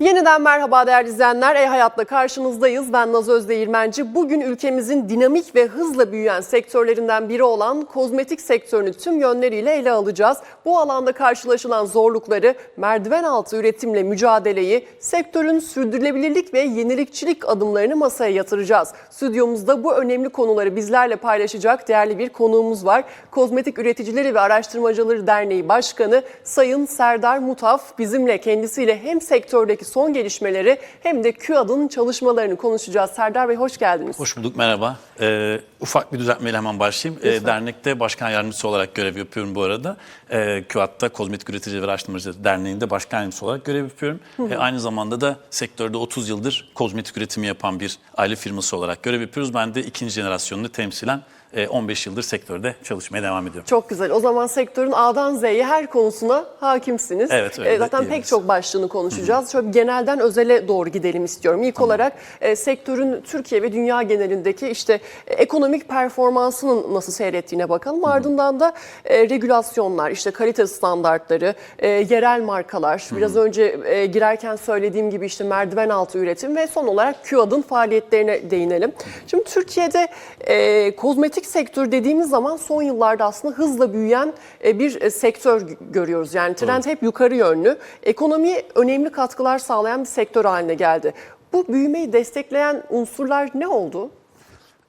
Yeniden merhaba değerli izleyenler. E-Hayat'la karşınızdayız. Ben Naz Özdeğirmenci. Bugün ülkemizin dinamik ve hızla büyüyen sektörlerinden biri olan kozmetik sektörünü tüm yönleriyle ele alacağız. Bu alanda karşılaşılan zorlukları, merdiven altı üretimle mücadeleyi, sektörün sürdürülebilirlik ve yenilikçilik adımlarını masaya yatıracağız. Stüdyomuzda bu önemli konuları bizlerle paylaşacak değerli bir konuğumuz var. Kozmetik Üreticileri ve Araştırmacıları Derneği Başkanı Sayın Serdar Mutaf bizimle kendisiyle hem sektördeki son gelişmeleri hem de QAD'ın çalışmalarını konuşacağız. Serdar Bey hoş geldiniz. Hoş bulduk, merhaba. Ee, ufak bir düzeltmeyle hemen başlayayım. Ee, dernekte başkan yardımcısı olarak görev yapıyorum bu arada. Ee, QAD'da Kozmetik Üreticileri ve Araştırmacıları Derneği'nde başkan yardımcısı olarak görev yapıyorum. Ee, aynı zamanda da sektörde 30 yıldır kozmetik üretimi yapan bir aile firması olarak görev yapıyoruz. Ben de ikinci jenerasyonunu temsilen 15 yıldır sektörde çalışmaya devam ediyorum. Çok güzel. O zaman sektörün A'dan Z'ye her konusuna hakimsiniz. Evet, öyle de Zaten pek çok başlığını konuşacağız. Şöyle genelden özele doğru gidelim istiyorum. İlk olarak e, sektörün Türkiye ve dünya genelindeki işte e, ekonomik performansının nasıl seyrettiğine bakalım. Ardından da e, regülasyonlar, işte kalite standartları, e, yerel markalar, biraz önce e, girerken söylediğim gibi işte merdiven altı üretim ve son olarak QAD'ın faaliyetlerine değinelim. Şimdi Türkiye'de e, kozmetik sektör dediğimiz zaman son yıllarda aslında hızla büyüyen e, bir e, sektör görüyoruz. Yani trend hep yukarı yönlü. Ekonomiye önemli katkılar sağlayan bir sektör haline geldi. Bu büyümeyi destekleyen unsurlar ne oldu?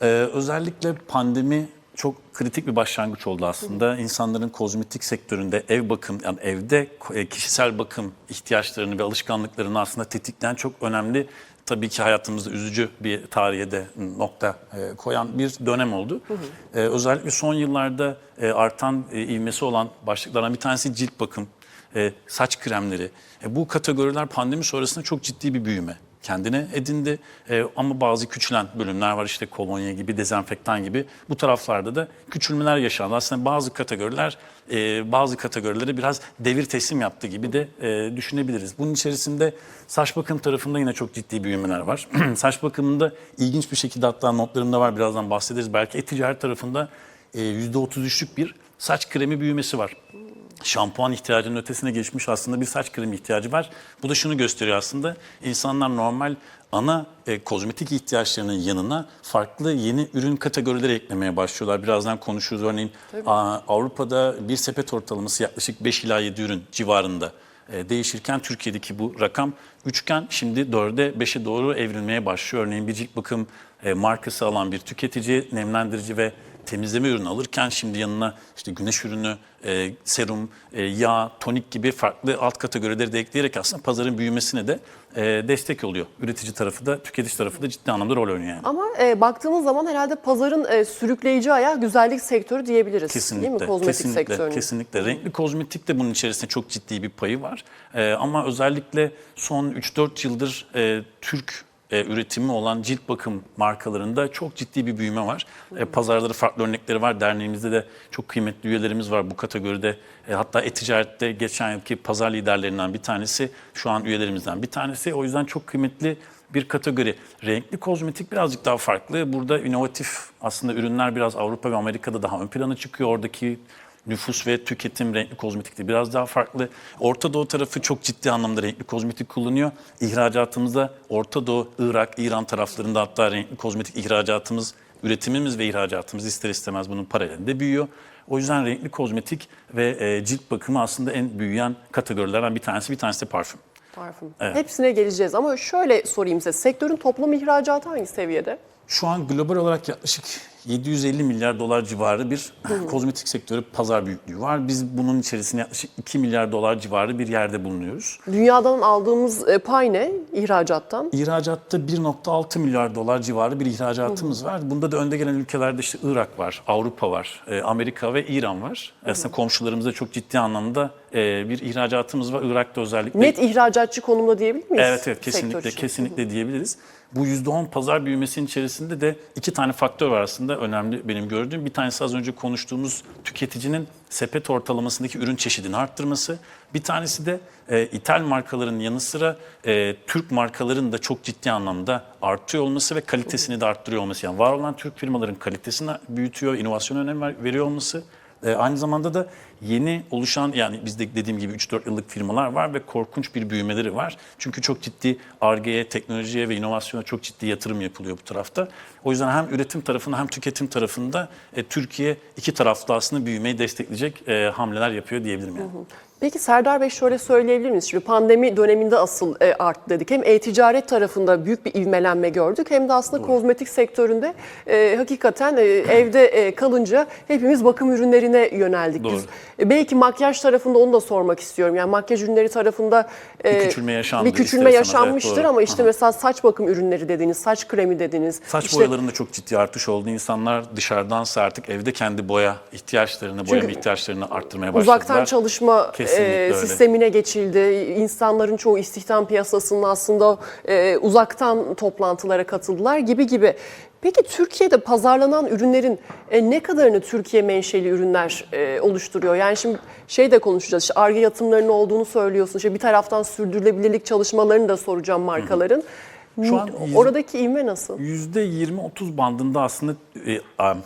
Ee, özellikle pandemi çok kritik bir başlangıç oldu aslında. İnsanların kozmetik sektöründe ev bakım, yani evde e, kişisel bakım ihtiyaçlarını ve alışkanlıklarını aslında tetikleyen çok önemli tabii ki hayatımızda üzücü bir tarihe de nokta e, koyan bir dönem oldu. Ee, özellikle son yıllarda e, artan e, ivmesi olan başlıklardan bir tanesi cilt bakım, e, saç kremleri. E, bu kategoriler pandemi sonrasında çok ciddi bir büyüme kendine edindi. E, ama bazı küçülen bölümler var işte kolonya gibi, dezenfektan gibi. Bu taraflarda da küçülmeler yaşandı. Aslında bazı kategoriler e, bazı kategorilere biraz devir teslim yaptı gibi de e, düşünebiliriz. Bunun içerisinde saç bakım tarafında yine çok ciddi büyümeler var. saç bakımında ilginç bir şekilde hatta notlarımda var birazdan bahsederiz. Belki e-ticaret tarafında e, %33'lük bir saç kremi büyümesi var şampuan ihtiyacının ötesine geçmiş aslında bir saç kremi ihtiyacı var. Bu da şunu gösteriyor aslında. İnsanlar normal ana e, kozmetik ihtiyaçlarının yanına farklı yeni ürün kategorileri eklemeye başlıyorlar. Birazdan konuşuruz. Örneğin a, Avrupa'da bir sepet ortalaması yaklaşık 5 ila 7 ürün civarında e, değişirken Türkiye'deki bu rakam üçgen şimdi 4'e 5'e doğru evrilmeye başlıyor. Örneğin bir cilt bakım e, markası alan bir tüketici nemlendirici ve temizleme ürünü alırken şimdi yanına işte güneş ürünü, e, serum, e, yağ, tonik gibi farklı alt kategorileri de ekleyerek aslında pazarın büyümesine de e, destek oluyor. Üretici tarafı da, tüketici tarafı da ciddi anlamda rol oynuyor yani. Ama e, baktığımız zaman herhalde pazarın e, sürükleyici ayağı güzellik sektörü diyebiliriz. Kesinlikle, Değil mi kozmetik kesinlikle, sektörünün? kesinlikle. Renkli kozmetik de bunun içerisinde çok ciddi bir payı var. Ee, ama özellikle son 3-4 yıldır e, Türk e, üretimi olan cilt bakım markalarında çok ciddi bir büyüme var. E, pazarları farklı örnekleri var. Derneğimizde de çok kıymetli üyelerimiz var bu kategoride. E, hatta e-ticarette geçen yılki pazar liderlerinden bir tanesi, şu an üyelerimizden bir tanesi. O yüzden çok kıymetli bir kategori. Renkli kozmetik birazcık daha farklı. Burada inovatif aslında ürünler biraz Avrupa ve Amerika'da daha ön plana çıkıyor. Oradaki nüfus ve tüketim renkli kozmetikte biraz daha farklı. Orta Doğu tarafı çok ciddi anlamda renkli kozmetik kullanıyor. İhracatımızda Orta Doğu, Irak, İran taraflarında hatta renkli kozmetik ihracatımız, üretimimiz ve ihracatımız ister istemez bunun paralelinde büyüyor. O yüzden renkli kozmetik ve e, cilt bakımı aslında en büyüyen kategorilerden bir tanesi. Bir tanesi de parfüm. Parfüm. Evet. Hepsine geleceğiz ama şöyle sorayım size. Sektörün toplam ihracatı hangi seviyede? Şu an global olarak yaklaşık 750 milyar dolar civarı bir kozmetik sektörü pazar büyüklüğü var. Biz bunun içerisinde yaklaşık 2 milyar dolar civarı bir yerde bulunuyoruz. Dünyadan aldığımız e, pay ne ihracattan? İhracatta 1.6 milyar dolar civarı bir ihracatımız var. Bunda da önde gelen ülkelerde işte Irak var, Avrupa var, e, Amerika ve İran var. Aslında komşularımızda çok ciddi anlamda e, bir ihracatımız var. Irak'ta özellikle. Net ihracatçı konumda diyebilir miyiz? Evet evet kesinlikle kesinlikle diyebiliriz. Bu %10 pazar büyümesinin içerisinde de iki tane faktör var aslında önemli benim gördüğüm. Bir tanesi az önce konuştuğumuz tüketicinin sepet ortalamasındaki ürün çeşidini arttırması. Bir tanesi de e, ithal markaların yanı sıra e, Türk markaların da çok ciddi anlamda artıyor olması ve kalitesini de arttırıyor olması. Yani var olan Türk firmaların kalitesini büyütüyor, inovasyona önem ver- veriyor olması. E, aynı zamanda da yeni oluşan yani bizde dediğim gibi 3-4 yıllık firmalar var ve korkunç bir büyümeleri var. Çünkü çok ciddi ARGE'ye, teknolojiye ve inovasyona çok ciddi yatırım yapılıyor bu tarafta. O yüzden hem üretim tarafında hem tüketim tarafında e, Türkiye iki taraflı aslında büyümeyi destekleyecek e, hamleler yapıyor diyebilirim yani. Peki Serdar Bey şöyle söyleyebilir miyiz? Şimdi pandemi döneminde asıl e, arttı dedik. Hem e-ticaret tarafında büyük bir ivmelenme gördük hem de aslında kozmetik sektöründe e, hakikaten e, evde e, kalınca hepimiz bakım ürünlerine yöneldik. Doğru. Biz. E, belki makyaj tarafında onu da sormak istiyorum. Yani makyaj ürünleri tarafında e, Bir küçülme yaşandı Bir küçülme evet, yaşanmıştır doğru. ama işte Aha. mesela saç bakım ürünleri dediniz, saç kremi dediniz. Saç İşte- boyalarında çok ciddi artış oldu. İnsanlar dışarıdansa artık evde kendi boya ihtiyaçlarını, boyama ihtiyaçlarını arttırmaya başladılar. Uzaktan çalışma Kesinlikle e, sistemine geçildi. İnsanların çoğu istihdam piyasasının aslında e, uzaktan toplantılara katıldılar gibi gibi. Peki Türkiye'de pazarlanan ürünlerin e, ne kadarını Türkiye menşeli ürünler e, oluşturuyor? Yani şimdi şey de konuşacağız. İşte Ar-Ge yatırımlarının olduğunu söylüyorsun. İşte bir taraftan sürdürülebilirlik çalışmalarını da soracağım markaların. Şu an Oradaki ivme nasıl? %20-30 bandında aslında e,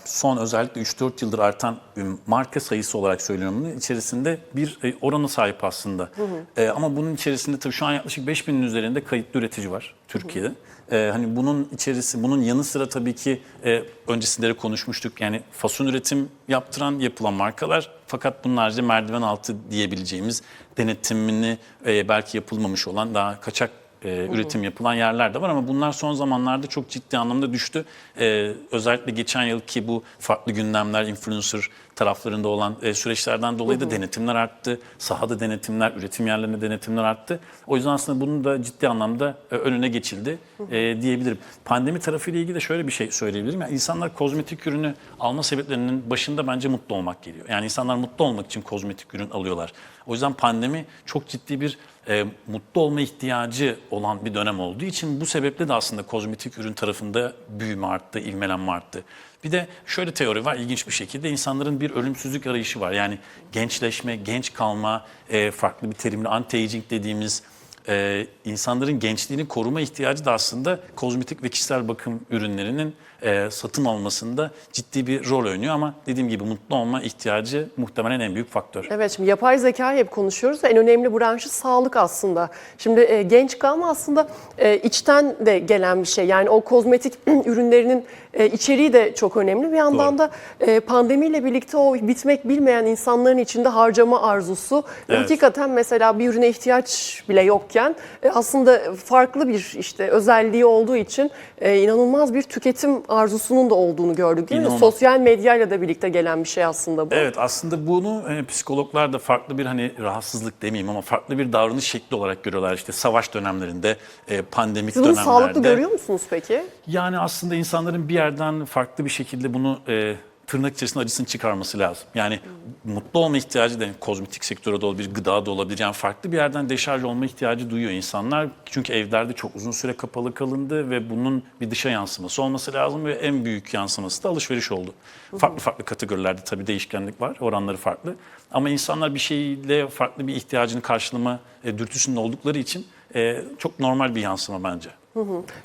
son özellikle 3-4 yıldır artan e, marka sayısı olarak söylüyorum bunu. içerisinde bir e, oranı sahip aslında. E, ama bunun içerisinde tabii şu an yaklaşık 5000'in üzerinde kayıtlı üretici var Türkiye'de. E, hani bunun içerisi, bunun yanı sıra tabii ki e, öncesinde de konuşmuştuk. Yani fason üretim yaptıran yapılan markalar fakat bunun haricinde merdiven altı diyebileceğimiz denetimini e, belki yapılmamış olan daha kaçak e, üretim yapılan yerler de var ama bunlar son zamanlarda çok ciddi anlamda düştü. E, özellikle geçen yılki bu farklı gündemler, influencer taraflarında olan e, süreçlerden dolayı da denetimler arttı. Sahada denetimler, üretim yerlerinde denetimler arttı. O yüzden aslında bunun da ciddi anlamda e, önüne geçildi e, diyebilirim. Pandemi tarafıyla ilgili de şöyle bir şey söyleyebilirim. Yani insanlar kozmetik ürünü alma sebeplerinin başında bence mutlu olmak geliyor. Yani insanlar mutlu olmak için kozmetik ürün alıyorlar. O yüzden pandemi çok ciddi bir e, mutlu olma ihtiyacı olan bir dönem olduğu için bu sebeple de aslında kozmetik ürün tarafında büyüme arttı, ivmelenme arttı. Bir de şöyle teori var ilginç bir şekilde insanların bir ölümsüzlük arayışı var. Yani gençleşme, genç kalma, e, farklı bir terimle anti-aging dediğimiz e, insanların gençliğini koruma ihtiyacı da aslında kozmetik ve kişisel bakım ürünlerinin e, satın almasında ciddi bir rol oynuyor ama dediğim gibi mutlu olma ihtiyacı muhtemelen en büyük faktör. Evet şimdi yapay zeka hep konuşuyoruz. En önemli branşı sağlık aslında. Şimdi e, genç kalma aslında e, içten de gelen bir şey. Yani o kozmetik ürünlerinin e, içeriği de çok önemli. Bir yandan Doğru. da e, pandemiyle birlikte o bitmek bilmeyen insanların içinde harcama arzusu. ve Evet. Hakikaten mesela bir ürüne ihtiyaç bile yokken e, aslında farklı bir işte özelliği olduğu için e, inanılmaz bir tüketim arzusunun da olduğunu gördük değil mi? İnanılmaz. Sosyal medyayla da birlikte gelen bir şey aslında bu. Evet aslında bunu e, psikologlar da farklı bir hani rahatsızlık demeyeyim ama farklı bir davranış şekli olarak görüyorlar. İşte savaş dönemlerinde, e, pandemik Siz bunu dönemlerde. sağlıklı görüyor musunuz peki? Yani aslında insanların bir yerden farklı bir şekilde bunu e, tırnak içerisinde acısını çıkarması lazım. Yani mutlu olma ihtiyacı da kozmetik sektörü de olabilir, gıda da olabilir. Yani farklı bir yerden deşarj olma ihtiyacı duyuyor insanlar. Çünkü evlerde çok uzun süre kapalı kalındı ve bunun bir dışa yansıması olması lazım ve en büyük yansıması da alışveriş oldu. Farklı farklı kategorilerde tabii değişkenlik var, oranları farklı. Ama insanlar bir şeyle farklı bir ihtiyacını karşılama e, dürtüsünde oldukları için e, çok normal bir yansıma bence.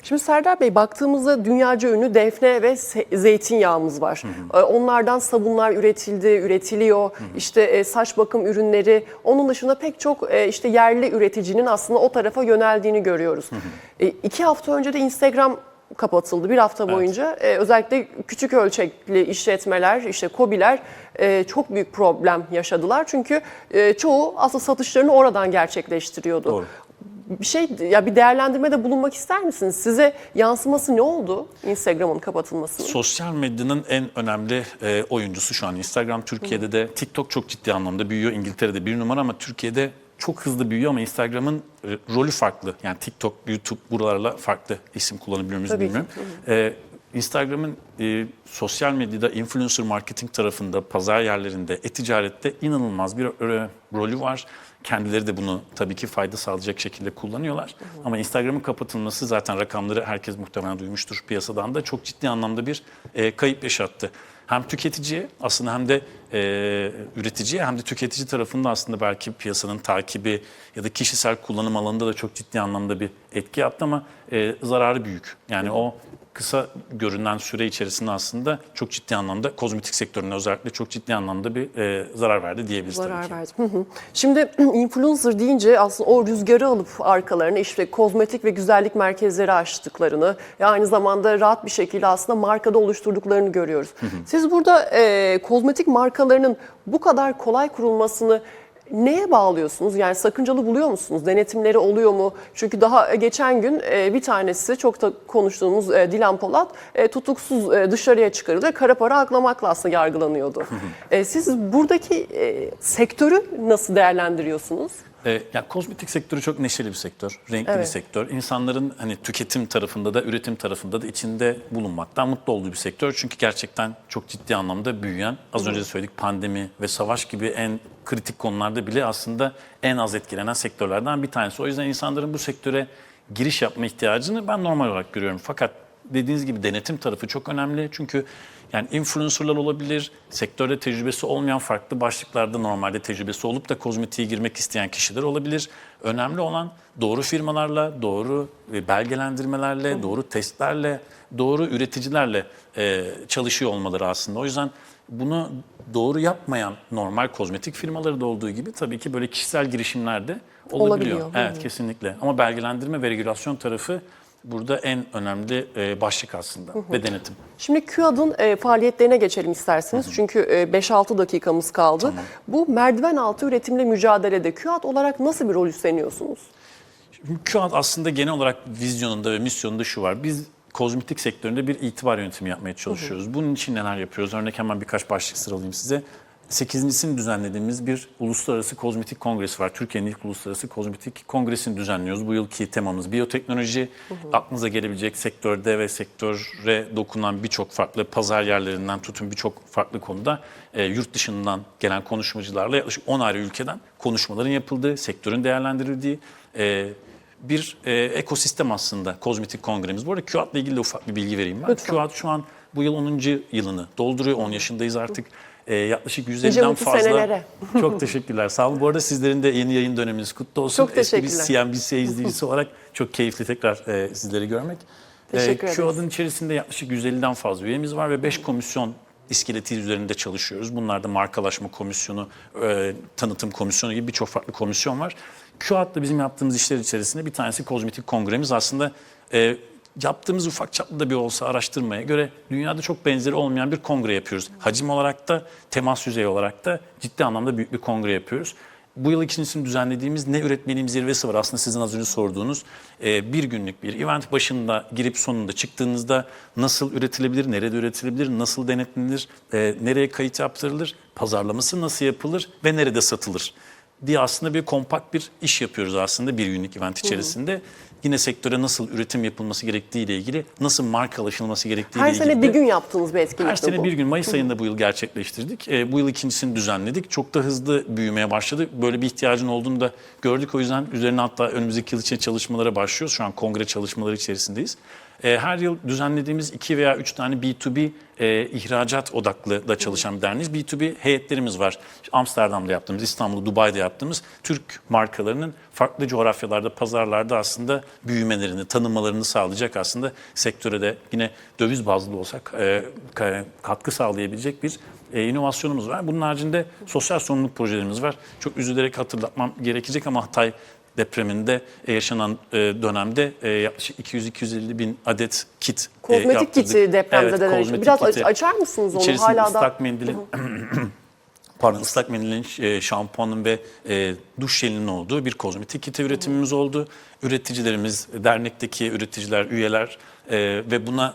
Şimdi Serdar Bey baktığımızda dünyaca ünlü defne ve zeytinyağımız var. Ee, Onlardan sabunlar üretildi, üretiliyor. İşte e, saç bakım ürünleri. Onun dışında pek çok e, işte yerli üreticinin aslında o tarafa yöneldiğini görüyoruz. E, İki hafta önce de Instagram kapatıldı bir hafta boyunca. E, özellikle küçük ölçekli işletmeler, işte kobiler e, çok büyük problem yaşadılar. Çünkü e, çoğu aslında satışlarını oradan gerçekleştiriyordu. Doğru. Bir şey ya bir değerlendirmede bulunmak ister misiniz? Size yansıması ne oldu Instagram'ın kapatılmasının? Sosyal medyanın en önemli e, oyuncusu şu an Instagram. Türkiye'de de TikTok çok ciddi anlamda büyüyor. İngiltere'de bir numara ama Türkiye'de çok hızlı büyüyor ama Instagram'ın e, rolü farklı. Yani TikTok, YouTube buralarla farklı isim kullanabiliyor muyuz bilmiyorum. E, Instagram'ın e, sosyal medyada influencer marketing tarafında, pazar yerlerinde, e-ticarette inanılmaz bir e, rolü var. Kendileri de bunu tabii ki fayda sağlayacak şekilde kullanıyorlar. Ama Instagram'ın kapatılması zaten rakamları herkes muhtemelen duymuştur piyasadan da çok ciddi anlamda bir e, kayıp yaşattı. Hem tüketiciye aslında hem de e, üreticiye hem de tüketici tarafında aslında belki piyasanın takibi ya da kişisel kullanım alanında da çok ciddi anlamda bir etki yaptı ama e, zararı büyük. Yani o kısa görünen süre içerisinde aslında çok ciddi anlamda kozmetik sektörüne özellikle çok ciddi anlamda bir e, zarar verdi diyebiliriz tabii Zarar ki. verdi. Hı hı. Şimdi influencer deyince aslında o rüzgarı alıp arkalarına işte kozmetik ve güzellik merkezleri açtıklarını ve aynı zamanda rahat bir şekilde aslında markada oluşturduklarını görüyoruz. Siz burada e, kozmetik markalarının bu kadar kolay kurulmasını neye bağlıyorsunuz? Yani sakıncalı buluyor musunuz? Denetimleri oluyor mu? Çünkü daha geçen gün e, bir tanesi çok da konuştuğumuz e, Dilan Polat e, tutuksuz e, dışarıya çıkarılıyor. Kara para aklamakla aslında yargılanıyordu. E, Siz buradaki e, sektörü nasıl değerlendiriyorsunuz? E, yani kozmetik sektörü çok neşeli bir sektör, renkli bir Evet. sektör. İnsanların hani tüketim tarafında da üretim tarafında da içinde bulunmaktan mutlu olduğu bir sektör. Çünkü gerçekten çok ciddi anlamda büyüyen, az önce de söyledik pandemi ve savaş gibi en kritik konularda bile aslında en az etkilenen sektörlerden bir tanesi. O yüzden insanların bu sektöre giriş yapma ihtiyacını ben normal olarak görüyorum. Fakat dediğiniz gibi denetim tarafı çok önemli. Çünkü yani influencerlar olabilir, sektörde tecrübesi olmayan farklı başlıklarda normalde tecrübesi olup da kozmetiğe girmek isteyen kişiler olabilir. Önemli olan doğru firmalarla, doğru e, belgelendirmelerle, doğru testlerle, doğru üreticilerle e, çalışıyor olmaları aslında. O yüzden bunu doğru yapmayan normal kozmetik firmaları da olduğu gibi tabii ki böyle kişisel girişimlerde olabiliyor. Olabiliyor. Evet kesinlikle. Ama belgelendirme ve regülasyon tarafı burada en önemli e, başlık aslında ve denetim. Şimdi QAD'ın e, faaliyetlerine geçelim isterseniz. Çünkü e, 5-6 dakikamız kaldı. Bu merdiven altı üretimle mücadelede QAD olarak nasıl bir rol üstleniyorsunuz? QAD aslında genel olarak vizyonunda ve misyonunda şu var. Biz kozmetik sektöründe bir itibar yönetimi yapmaya çalışıyoruz. Bunun için neler yapıyoruz? Örnek hemen birkaç başlık sıralayayım size. 8.sini düzenlediğimiz bir uluslararası kozmetik kongresi var. Türkiye'nin ilk uluslararası kozmetik kongresini düzenliyoruz. Bu yılki temamız biyoteknoloji. Aklınıza gelebilecek sektörde ve sektöre dokunan birçok farklı pazar yerlerinden tutun birçok farklı konuda e, yurt dışından gelen konuşmacılarla yaklaşık 10 ayrı ülkeden konuşmaların yapıldığı, sektörün değerlendirildiği e, bir e, ekosistem aslında kozmetik kongremiz. Bu arada QAD'la ilgili de ufak bir bilgi vereyim ben. QAD şu an bu yıl 10. yılını dolduruyor. 10 yaşındayız artık. E, yaklaşık Nice 150'den mutlu fazla. senelere. Çok teşekkürler. Sağ olun. Bu arada sizlerin de yeni yayın döneminiz kutlu olsun. Çok teşekkürler. Eski bir CNBC izleyicisi olarak çok keyifli tekrar e, sizleri görmek. Teşekkür ederiz. QAD'ın içerisinde yaklaşık 150'den fazla üyemiz var ve 5 komisyon iskeleti üzerinde çalışıyoruz. Bunlarda markalaşma komisyonu, e, tanıtım komisyonu gibi birçok farklı komisyon var. QAD'da bizim yaptığımız işler içerisinde bir tanesi kozmetik kongremiz. Aslında e, yaptığımız ufak çaplı da bir olsa araştırmaya göre dünyada çok benzeri olmayan bir kongre yapıyoruz. Hacim olarak da temas yüzeyi olarak da ciddi anlamda büyük bir kongre yapıyoruz. Bu yıl ikincisini düzenlediğimiz ne üretmeliyim zirvesi var. Aslında sizin az önce sorduğunuz e, bir günlük bir event başında girip sonunda çıktığınızda nasıl üretilebilir, nerede üretilebilir, nasıl denetlenilir, e, nereye kayıt yaptırılır, pazarlaması nasıl yapılır ve nerede satılır diye aslında bir kompakt bir iş yapıyoruz aslında bir günlük event içerisinde. Yine sektöre nasıl üretim yapılması gerektiği ile ilgili, nasıl markalaşılması gerektiği ile Her ilgili. sene de- bir gün yaptığınız bir etkinlik her sene bu? bir gün Mayıs ayında bu yıl gerçekleştirdik. E, bu yıl ikincisini düzenledik. Çok da hızlı büyümeye başladı. Böyle bir ihtiyacın olduğunu da gördük. O yüzden üzerine hatta önümüzdeki yıl için çalışmalara başlıyoruz. Şu an kongre çalışmaları içerisindeyiz. E, her yıl düzenlediğimiz iki veya üç tane B2B e, ihracat odaklı da çalışan bir derneğiz. B2B heyetlerimiz var. Amsterdam'da yaptığımız, İstanbul'da, Dubai'de yaptığımız Türk markalarının farklı coğrafyalarda, pazarlarda aslında büyümelerini, tanınmalarını sağlayacak aslında sektöre de yine döviz bazlı olsak e, ka- katkı sağlayabilecek bir e, inovasyonumuz var. Bunun haricinde sosyal sorumluluk projelerimiz var. Çok üzülerek hatırlatmam gerekecek ama Hatay depreminde e, yaşanan e, dönemde e, yaklaşık 200-250 bin adet kit Kozmetik yaptırdık. kiti depremzedeler Evet, kozmetik Biraz kiti. açar mısınız onu? İçerisinde Hala da ıslak mendilin, pardon ıslak mendilin, şampuanın ve e, duş jelinin olduğu bir kozmetik kiti üretimimiz oldu. Üreticilerimiz, dernekteki üreticiler, üyeler e, ve buna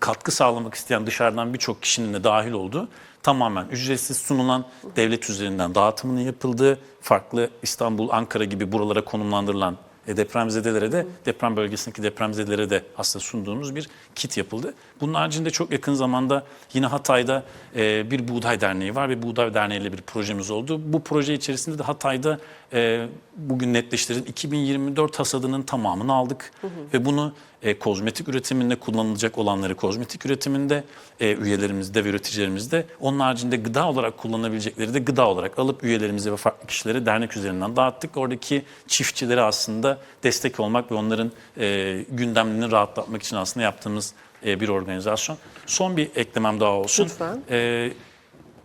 katkı sağlamak isteyen dışarıdan birçok kişinin de dahil olduğu tamamen ücretsiz sunulan devlet üzerinden dağıtımının yapıldığı farklı İstanbul, Ankara gibi buralara konumlandırılan e, depremzedelere de deprem bölgesindeki depremzedelere de aslında sunduğumuz bir kit yapıldı. Bunun haricinde çok yakın zamanda yine Hatay'da e, bir buğday derneği var ve buğday derneğiyle bir projemiz oldu. Bu proje içerisinde de Hatay'da e, bugün netleştirin 2024 hasadının tamamını aldık ve bunu e, kozmetik üretiminde kullanılacak olanları kozmetik üretiminde e, üyelerimizde ve üreticilerimizde onun haricinde gıda olarak kullanabilecekleri de gıda olarak alıp üyelerimize ve farklı kişilere dernek üzerinden dağıttık. Oradaki çiftçilere aslında destek olmak ve onların e, gündemlerini rahatlatmak için aslında yaptığımız e, bir organizasyon. Son bir eklemem daha olsun. Lütfen. E,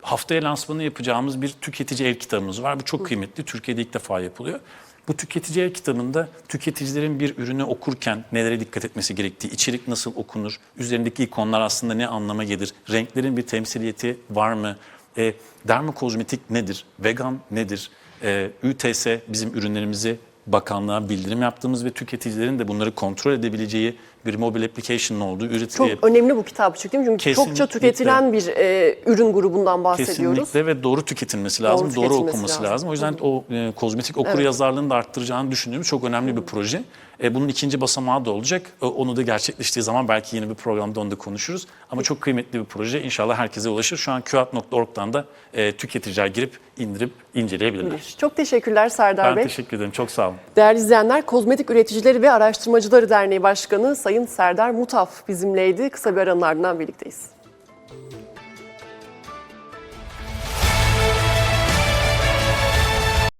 haftaya lansmanı yapacağımız bir tüketici el kitabımız var. Bu çok kıymetli. Türkiye'de ilk defa yapılıyor. Bu tüketici el kitabında tüketicilerin bir ürünü okurken nelere dikkat etmesi gerektiği, içerik nasıl okunur, üzerindeki ikonlar aslında ne anlama gelir, renklerin bir temsiliyeti var mı, e, dermokozmetik nedir, vegan nedir, e, ÜTS bizim ürünlerimizi bakanlığa bildirim yaptığımız ve tüketicilerin de bunları kontrol edebileceği bir mobil application'ın olduğu üretiliyor. Çok önemli bu kitapçık değil mi? Çünkü çokça Kesinlikle. tüketilen bir e, ürün grubundan bahsediyoruz. Kesinlikle ve doğru tüketilmesi lazım, doğru, tüketilmesi okunması lazım. lazım. O yüzden o e, kozmetik okur yazarlığını da arttıracağını düşündüğümüz çok önemli bir proje. E, bunun ikinci basamağı da olacak. E, onu da gerçekleştiği zaman belki yeni bir programda onu da konuşuruz. Ama çok kıymetli bir proje. İnşallah herkese ulaşır. Şu an QAT.org'dan da e, tüketiciler girip indirip inceleyebilirler. Çok teşekkürler Serdar Ben Bey. teşekkür ederim. Çok sağ olun. Değerli izleyenler, Kozmetik Üreticileri ve Araştırmacıları Derneği Başkanı Sayın Serdar Mutaf bizimleydi. Kısa bir aranın ardından birlikteyiz.